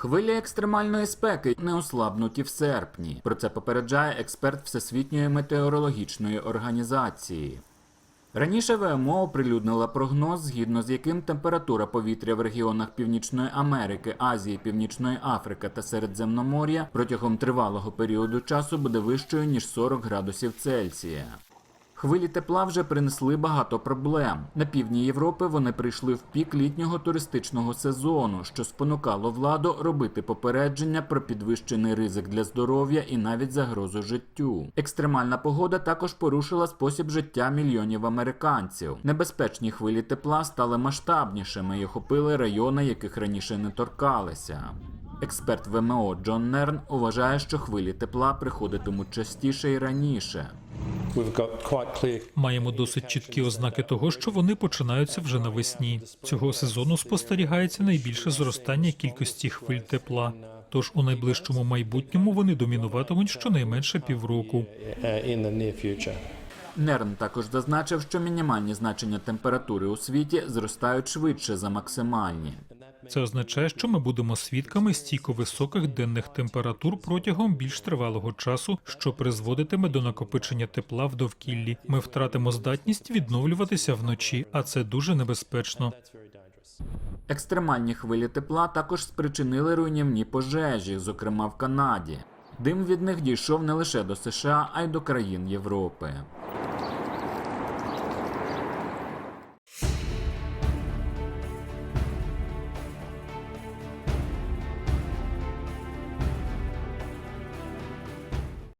Хвилі екстремальної спеки не ослабнуть і в серпні. Про це попереджає експерт Всесвітньої метеорологічної організації. Раніше ВМО оприлюднила прогноз, згідно з яким температура повітря в регіонах Північної Америки, Азії, Північної Африки та Середземномор'я протягом тривалого періоду часу буде вищою ніж 40 градусів Цельсія. Хвилі тепла вже принесли багато проблем. На півдні Європи вони прийшли в пік літнього туристичного сезону, що спонукало владу робити попередження про підвищений ризик для здоров'я і навіть загрозу життю. Екстремальна погода також порушила спосіб життя мільйонів американців. Небезпечні хвилі тепла стали масштабнішими і охопили райони, яких раніше не торкалися. Експерт ВМО Джон Нерн вважає, що хвилі тепла приходитимуть частіше і раніше. We've got quite clear Маємо досить чіткі ознаки того, що вони починаються вже навесні. Цього сезону спостерігається найбільше зростання кількості хвиль тепла. Тож у найближчому майбутньому вони домінуватимуть щонайменше півроку. uh. Нерн також зазначив, що мінімальні значення температури у світі зростають швидше за максимальні. Це означає, що ми будемо свідками стійко високих денних температур протягом більш тривалого часу, що призводитиме до накопичення тепла в довкіллі. Ми втратимо здатність відновлюватися вночі, а це дуже небезпечно. Екстремальні хвилі тепла також спричинили руйнівні пожежі, зокрема в Канаді. Дим від них дійшов не лише до США, а й до країн Європи.